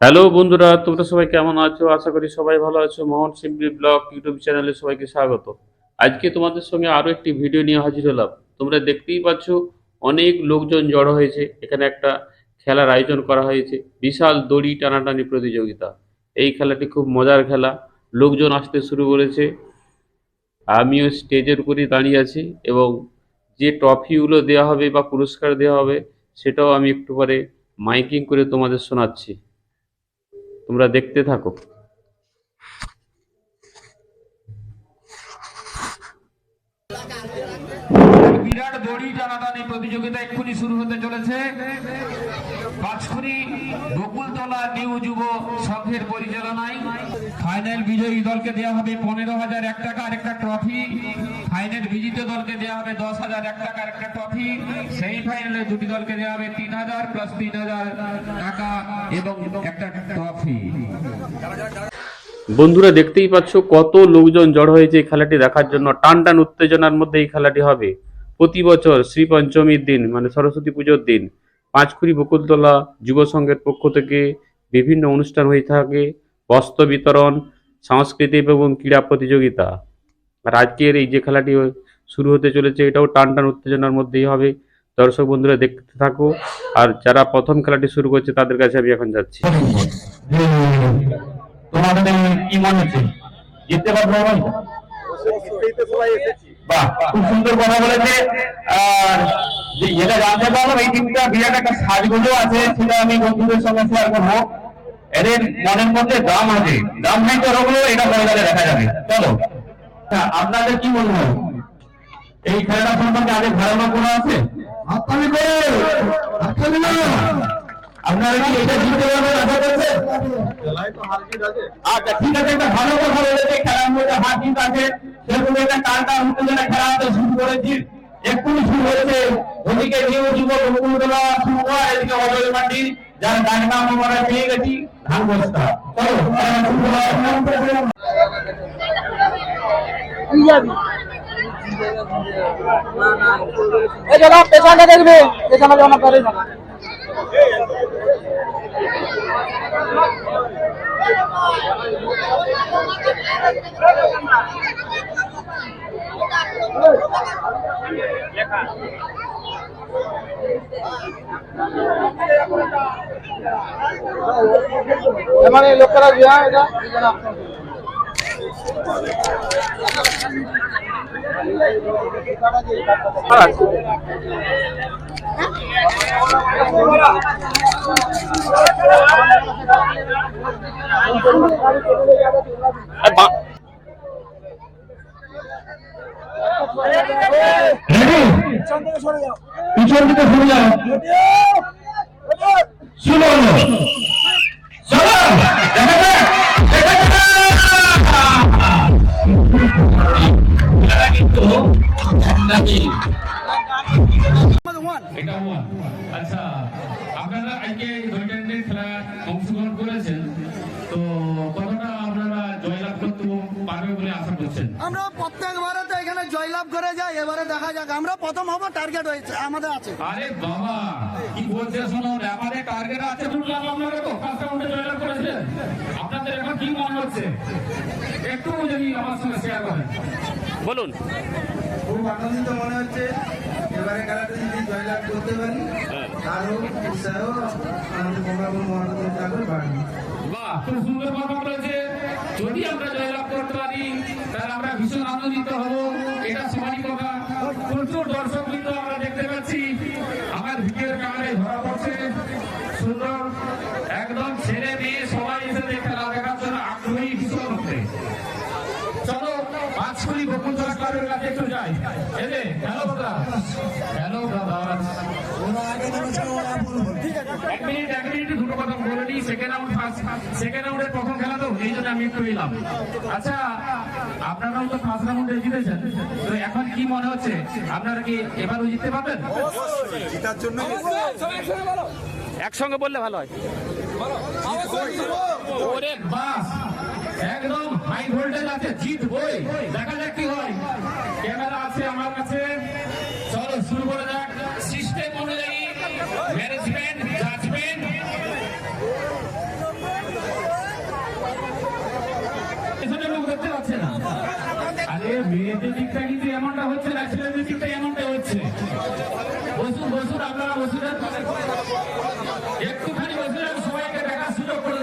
Hello বন্ধুরা, তোমরা সবাই কেমন আছো? আশা করি সবাই ভালো আছো। মোহন সিম্পলি ব্লগ ইউটিউব চ্যানেলে সবাইকে স্বাগত। আজকে তোমাদের সঙ্গে আরও একটি ভিডিও নিয়ে হাজির হলাম। তোমরা দেখতেই পাচ্ছ, অনেক লোকজন জড়ো হয়েছে। এখানে একটা খেলার আয়োজন করা হয়েছে। বিশাল দড়ি টানাটানি প্রতিযোগিতা। এই খেলাটি খুব মজার খেলা। লোকজন আসতে শুরু করেছে। আমিও স্টেজের উপরেই দাঁড়িয়ে আছি এবং যে ট্রফিগুলো দেওয়া হবে বা পুরস্কার দেওয়া হবে, সেটাও আমি একটু পরে মাইকিং করে তোমাদের শোনাচ্ছি। তোমরা দেখতে থাকো বিরাট দড়ি টানাটানি প্রতিযোগিতা এক্ষুনি শুরু হতে চলেছে। পাঁচখুরি বকুলতলা নিউ যুব সংঘের পরিচালনায়। ফাইনাল বিজয়ী দলকে দেওয়া হবে পনেরো হাজার এক টাকা আর একটা ট্রফি। ফাইনাল বিজিত দলকে দেওয়া হবে দশ হাজার এক টাকার একটা ট্রফি। সেমি ফাইনালে দুটি দলকে দেওয়া হবে তিন হাজার প্লাস তিন হাজার টাকা এবং একটা ট্রফি। বন্ধুরা দেখতেই পাচ্ছ কত লোকজন জড় হয়েছে এই খেলাটি দেখার জন্য। টান টান উত্তেজনার মধ্যে এই খেলাটি হবে। প্রতি বছর শ্রী পঞ্চমীর দিন মানে সরস্বতী পুজোর দিন পাঁচখুরি বকুলতলা যুব সংঘের পক্ষ থেকে বিভিন্ন অনুষ্ঠান হয়ে থাকে। বস্ত্র বিতরণ সাংস্কৃতিক এবং ক্রীড়া প্রতিযোগিতা। আর আজকের এই যে খেলাটি শুরু হতে চলেছে এটাও টান টান উত্তেজনার মধ্যেই হবে। দর্শক বন্ধুরা দেখতে থাকো। আর যারা প্রথম খেলাটি শুরু করছে তাদের কাছে আমি এখন যাচ্ছি। তোমাদের কি মনে হচ্ছে? জিততে পারব আমরা? খুব সুন্দর কথা বলেছে। আর যেটা জানতে পারলাম এই টিমটা বিরাট একটা সাজগোজও আছে সেটা আমি বন্ধুদের সঙ্গে শেয়ার করব। এদের মনের মধ্যে দাম আছে। দাম হয়তো হলো এটা ময়দানে দেখা যাবে। চলো। হ্যাঁ, আপনাদের কি মনে হয়? এই খেলাটা সম্পর্কে আগে ধারণা করা আছে? হাততালি করে হাততালি না আপনারা কি এটা জিততে পারবেন আশা করছেন? আচ্ছা ঠিক আছে, একটা ভালো কথা বলেছে, খেলার মধ্যে হার জিত আছে। সেরকম একটা টানটা উত্তেজনা খেলা হতে শুরু করেছি। এক্ষুনি শুরু হয়েছে। ওদিকে নিউ যুব বকুলতলা শুরু হওয়া এদিকে অজয় মান্ডি, যার ডাক নাম আমরা পেয়ে গেছি, ধান বস্তা। এই দাদা পেছনটা দেখবে। পেছনে যেন পারে না। মানে লোকেরা বিয়া এটা? রেডি পিছন দিকে শুরু যাও। খেলা কিন্তু এটা। আচ্ছা আপনারা আজকে দুইটানের খেলা অংশগ্রহণ করেছেন তো কতটা আপনারা জয়লাভ করতে পারবে বলে আশা করছেন? আমরা প্রত্যেকবারে তো এখানে জয়লাভ করে যাই এবারে দেখা যাক আমরা প্রথম হব টার্গেট হয়েছে আমাদের আছে। আরে বাবা কি বলছে শোনো ব্যাপারে টার্গেট আছে শুনলাম আপনারা তো ফার্স্ট রাউন্ডে জয়লাভ করেছিলেন আপনাদের এখন কি মনে হচ্ছে? একটু যদি আমার সঙ্গে শেয়ার করেন। বলুন। খুব আনন্দিত মনে হচ্ছে। এবারে খেলাটা যদি জয়লাভ করতে পারি আরও উৎসাহ আমাদের বঙ্গাবন মহানগর ঠাকুর বাড়বে বাহ খুব সুন্দর কথা বলেছে। যদি আমরা জয়লাভ করতে পারি তাহলে আমরা কাছে একটু যাই। এলে হ্যালো দাদা হ্যালো দাদা এক মিনিট এক মিনিট দুটো কথা বলে নিই। সেকেন্ড রাউন্ড ফার্স্ট সেকেন্ড রাউন্ডের প্রথম খেলা তো এই জন্য আমি একটু এলাম। আচ্ছা আপনারাও তো ফার্স্ট রাউন্ডে জিতেছেন। তো এখন কি মনে হচ্ছে? আপনারা কি এবারও জিততে পারবেন? একসঙ্গে বললে ভালো হয়। ওরে বাস একদম হাই ভোল্টেজ আছে জিত বই দেখা যাক কি হয়। আছে। চলো শুরু করে যাক। সিস্টেম অনুযায়ী ম্যানেজমেন্ট জাজমেন্ট দিকটা কিন্তু এমনটা হচ্ছে না ছেলেদের দিকটা হচ্ছে। বসুন বসুন, আপনারা বসুন। একটুখানি বসুন, সবাইকে দেখার সুযোগ করে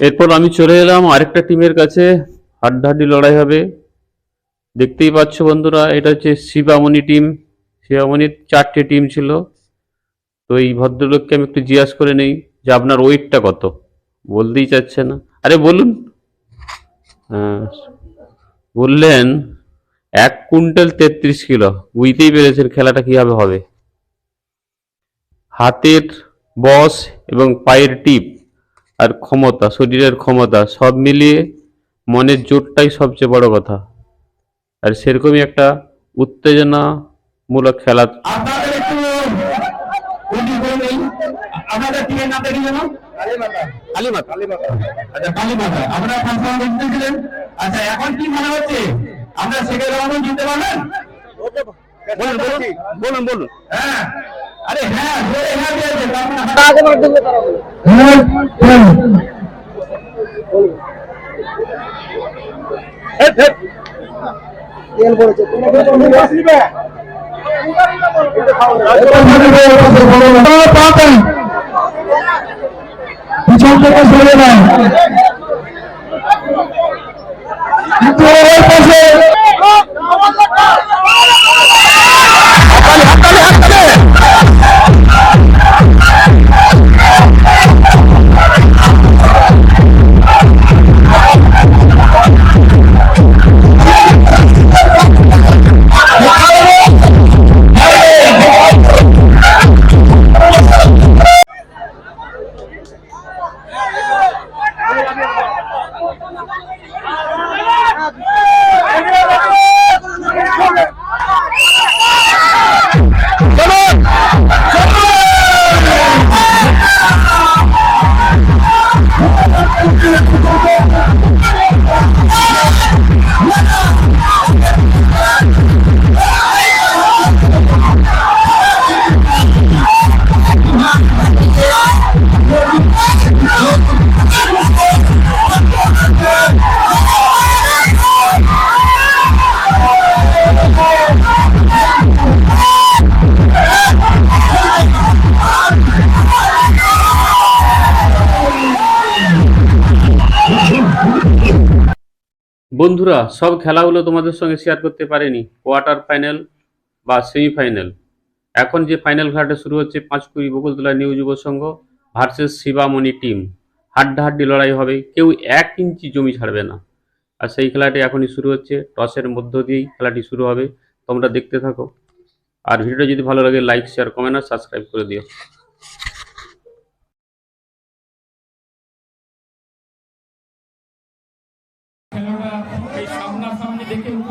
এরপর আমি চলে এলাম আরেকটা টিমের কাছে। হাড্ডাহাড্ডি লড়াই হবে। দেখতেই পাচ্ছ বন্ধুরা, এটা হচ্ছে শিবামণি টিম। শিবামণির চারটে টিম ছিল। তো এই ভদ্রলোককে আমি একটু জিজ্ঞাসা করে নেই যে আপনার ওয়েটটা কত? বলতেই চাচ্ছে না। আরে বলুন। হ্যাঁ। বললেন, এক কুইন্টাল তেত্রিশ কিলো। বুঝতেই পেরেছেন খেলাটা কীভাবে হবে। হাতের বস এবং পায়ের টিপ। আর ক্ষমতা, শরীরের ক্ষমতা, সব মিলিয়ে মনের জোরটাই সবচেয়ে বড় কথা। আর সেরকমই একটা উত্তেজনামূলক খেলা। আপনাদের একটু উন্নি করে নেই আপনাদের টিমের নামটা কি জানো কালীমাতা। আচ্ছা আচ্ছা এখন কি মনে হচ্ছে? আমরা রাউন্ড জিততে পারবেন? বলুন বলুন বলুন বলুন। হ্যাঁ। আরে হ্যাঁ হ্যাঁ মানে পিছন থেকে সরে নেয় কিন্তু ওই পাশে বন্ধুরা, সব খেলাগুলো তোমাদের সঙ্গে শেয়ার করতে পারিনি। কোয়ার্টার ফাইনাল বা সেমিফাইনাল এখন যে ফাইনাল খেলাটা শুরু হচ্ছে, পাঁচকুড়ি বকুলতলা নিউ যুব সংঘ ভার্সেস শিবামণি টিম হাড্ডাহাড্ডি লড়াই হবে, কেউ এক ইঞ্চি জমি ছাড়বে না। আর সেই খেলাটি এখনই শুরু হচ্ছে, টসের মধ্য দিয়েই খেলাটি শুরু হবে। তোমরা দেখতে থাকো। আর ভিডিওটা যদি ভালো লাগে লাইক শেয়ার কমেন্ট আর সাবস্ক্রাইব করে দিও। দেখে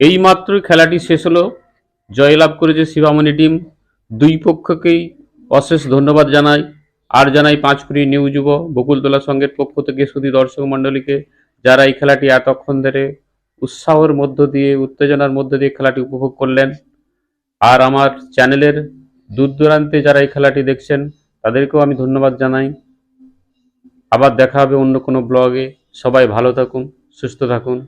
এই মাত্রই খেলাটি শেষ হলো। জয়লাভ করেছে শিবামণি টিম। দুই পক্ষকেই অশেষ ধন্যবাদ জানাই। আর জানাই পাঁচকুড়ি নিউ যুব বকুলতলা সংঘের পক্ষ থেকে শুধু দর্শক মণ্ডলীকে, যারা এই খেলাটি এতক্ষণ ধরে উৎসাহের মধ্য দিয়ে, উত্তেজনার মধ্য দিয়ে খেলাটি উপভোগ করলেন। আর আমার চ্যানেলের দূর দূরান্তে যারা এই খেলাটি দেখছেন, তাদেরকেও আমি ধন্যবাদ জানাই। আবার দেখা হবে অন্য কোনো ব্লগে। সবাই ভালো থাকুন, সুস্থ থাকুন।